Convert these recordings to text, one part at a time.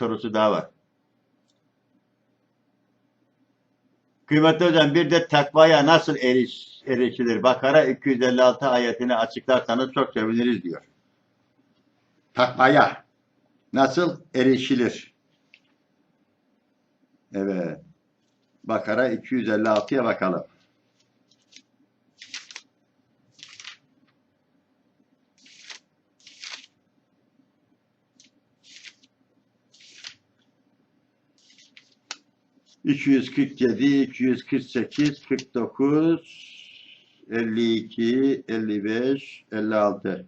sorusu daha var. Kıymetli hocam bir de takvaya nasıl eriş, erişilir? Bakara 256 ayetini açıklarsanız çok seviniriz diyor. Takvaya nasıl erişilir? Evet. Bakara 256'ya bakalım. 247, 248, 49, 52, 55, 56.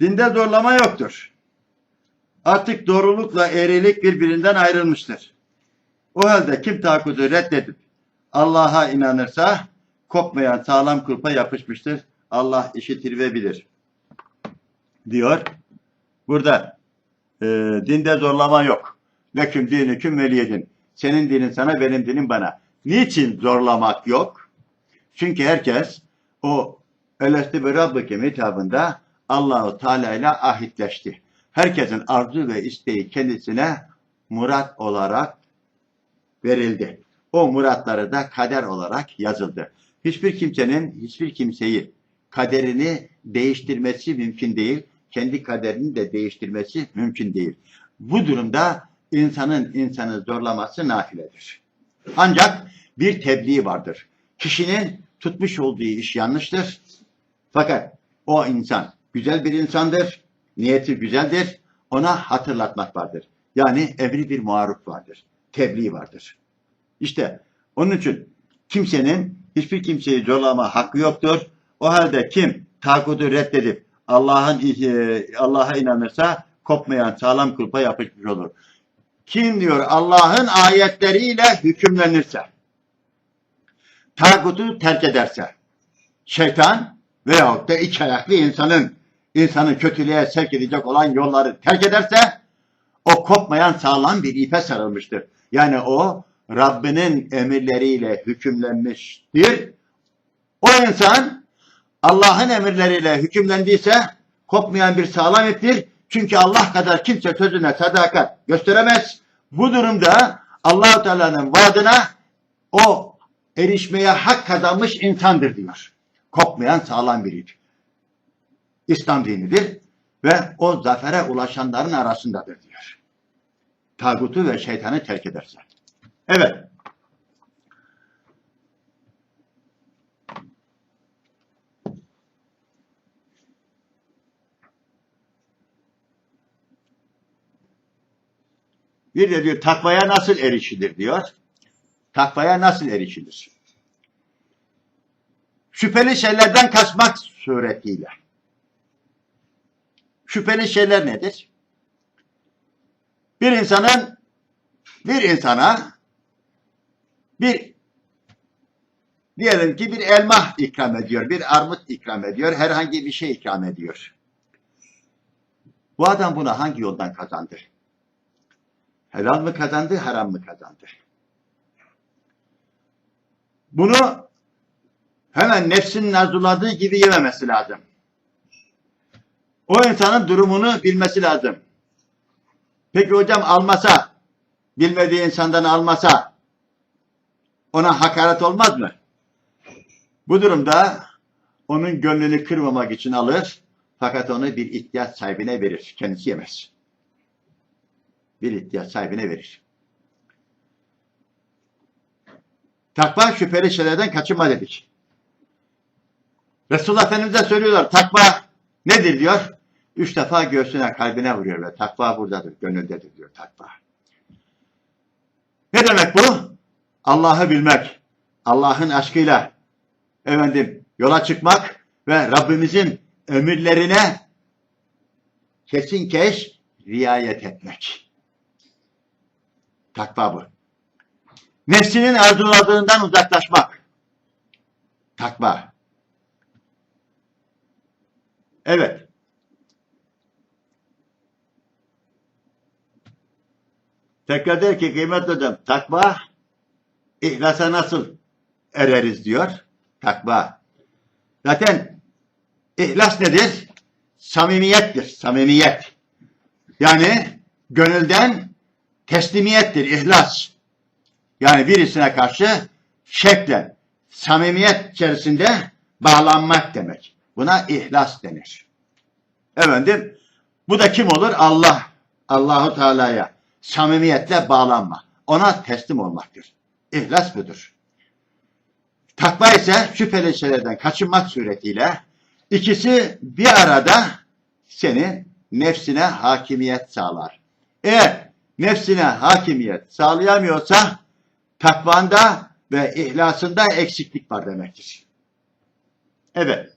Dinde zorlama yoktur. Artık doğrulukla eğrilik birbirinden ayrılmıştır. O halde kim takudu reddedip Allah'a inanırsa kopmayan sağlam kulpa yapışmıştır. Allah işitir ve bilir. Diyor. Burada e, dinde zorlama yok. Leküm dinüküm veliyedin. Senin dinin sana, benim dinim bana. Niçin zorlamak yok? Çünkü herkes o Elesti ve Rabbike hitabında Allahu Teala ile ahitleşti. Herkesin arzu ve isteği kendisine murat olarak verildi. O muratları da kader olarak yazıldı. Hiçbir kimsenin hiçbir kimseyi kaderini değiştirmesi mümkün değil. Kendi kaderini de değiştirmesi mümkün değil. Bu durumda insanın insanı zorlaması nafiledir. Ancak bir tebliğ vardır. Kişinin tutmuş olduğu iş yanlıştır. Fakat o insan güzel bir insandır. Niyeti güzeldir. Ona hatırlatmak vardır. Yani emri bir maruf vardır. Tebliğ vardır. İşte onun için kimsenin hiçbir kimseyi zorlama hakkı yoktur. O halde kim takutu reddedip Allah'ın Allah'a inanırsa kopmayan sağlam kulpa yapışmış olur. Kim diyor Allah'ın ayetleriyle hükümlenirse, tagutu terk ederse, şeytan veyahut da iki ayaklı insanın insanı kötülüğe sevk edecek olan yolları terk ederse, o kopmayan sağlam bir ipe sarılmıştır. Yani o Rabbinin emirleriyle hükümlenmiştir. O insan Allah'ın emirleriyle hükümlendiyse kopmayan bir sağlam iptir. Çünkü Allah kadar kimse sözüne sadakat gösteremez. Bu durumda Allah Teala'nın vaadine o erişmeye hak kazanmış insandır diyor. Kopmayan sağlam bir. İslam dinidir ve o zafere ulaşanların arasındadır diyor. Tagutu ve şeytanı terk ederse. Evet. Bir de diyor takvaya nasıl erişilir diyor. Takvaya nasıl erişilir? Şüpheli şeylerden kaçmak suretiyle. Şüpheli şeyler nedir? Bir insanın bir insana bir diyelim ki bir elma ikram ediyor, bir armut ikram ediyor, herhangi bir şey ikram ediyor. Bu adam buna hangi yoldan kazandı? Helal mı kazandı, haram mı kazandı? Bunu hemen nefsinin arzuladığı gibi yememesi lazım. O insanın durumunu bilmesi lazım. Peki hocam almasa, bilmediği insandan almasa ona hakaret olmaz mı? Bu durumda onun gönlünü kırmamak için alır fakat onu bir ihtiyaç sahibine verir. Kendisi yemez. Bir ihtiyaç sahibine verir. Takva şüpheli şeylerden kaçınma dedik. Resulullah Efendimiz'e söylüyorlar takva nedir diyor. Üç defa göğsüne kalbine vuruyor ve takva buradadır, gönüldedir diyor takva. Ne demek bu? Allah'ı bilmek, Allah'ın aşkıyla efendim yola çıkmak ve Rabbimizin emirlerine kesin keş riayet etmek. Takva bu. Nefsinin arzuladığından uzaklaşmak. Takva. Evet. Tekrar der ki kıymetli hocam takva ihlasa nasıl ereriz diyor. Takva. Zaten ihlas nedir? Samimiyettir. Samimiyet. Yani gönülden teslimiyettir, ihlas. Yani birisine karşı şeklen, samimiyet içerisinde bağlanmak demek. Buna ihlas denir. Efendim, bu da kim olur? Allah. Allahu Teala'ya samimiyetle bağlanma. Ona teslim olmaktır. İhlas budur. Takva ise şüpheli şeylerden kaçınmak suretiyle ikisi bir arada seni nefsine hakimiyet sağlar. Eğer nefsine hakimiyet sağlayamıyorsa takvanda ve ihlasında eksiklik var demektir. Evet.